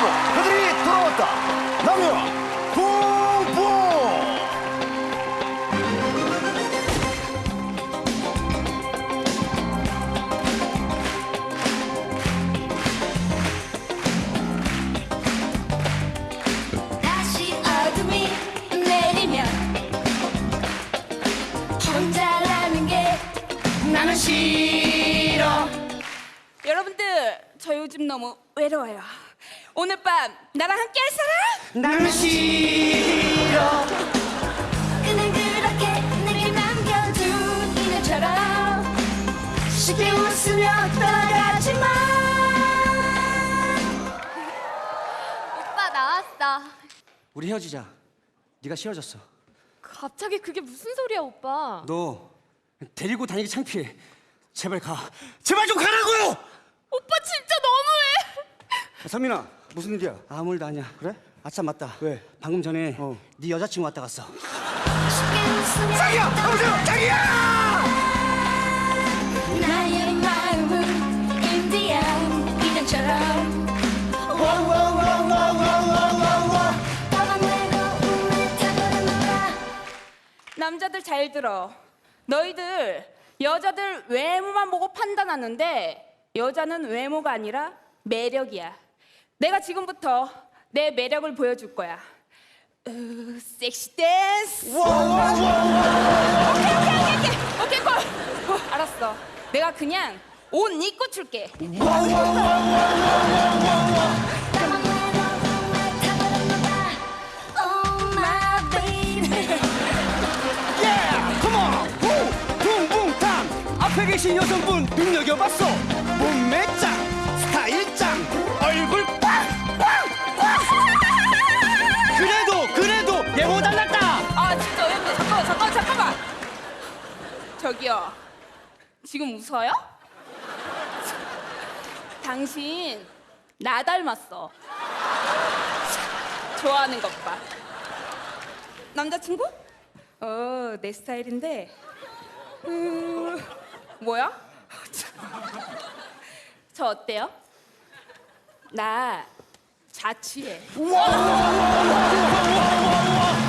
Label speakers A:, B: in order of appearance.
A: 마치고 그들이 돌아왔다. 남녀 붕붕.
B: 다시 어둠이 내리면 혼자라는 게 나는 싫어
C: 여러분들 저 요즘 너무 외로워요. 오늘 밤 나랑 함께 할 사람?
A: 나는 싫어.
B: 그는 그렇게 내게 남겨둔 인연처럼 쉽게 웃으며 떠나가지만
D: 오빠 나왔어.
E: 우리 헤어지자. 네가 싫어졌어.
D: 갑자기 그게 무슨 소리야, 오빠?
E: 너 데리고 다니기 창피해. 제발 가. 제발 좀 가라고!
D: 오빠.
E: 선민아, 무슨 일이야? 아무 일도 아니야. 그래? 아참 맞다. 왜? 방금 전에 네 여자친구 왔다 갔어.
A: 자기야, 여보세요, 자기야.
B: 나의 마음은 인디안 인연처럼 떠만 외로움에 타버렸나봐
C: 남자들 잘 들어. 너희들 여자들 외모만 보고 판단하는데 여자는 외모가 아니라 매력이야. 내가 지금부터 내 매력을 보여줄 거야. 으, 섹시 댄스. 오케이 오케이 오케이 오케이 오케이 콜. 어, 알았어. 내가 그냥 옷 입고 출게.
E: 붕붕탕! 앞에 계신 여성분 눈여겨봤어!
C: 저기요. 지금 웃어요? 당신 나 닮았어. 좋아하는 것 봐. 남자친구? 어, 내 스타일인데. 음, 뭐야? 저 어때요? 나 자취해.
A: 우와! 우와! 우와! 우와! 우와! 우와! 우와!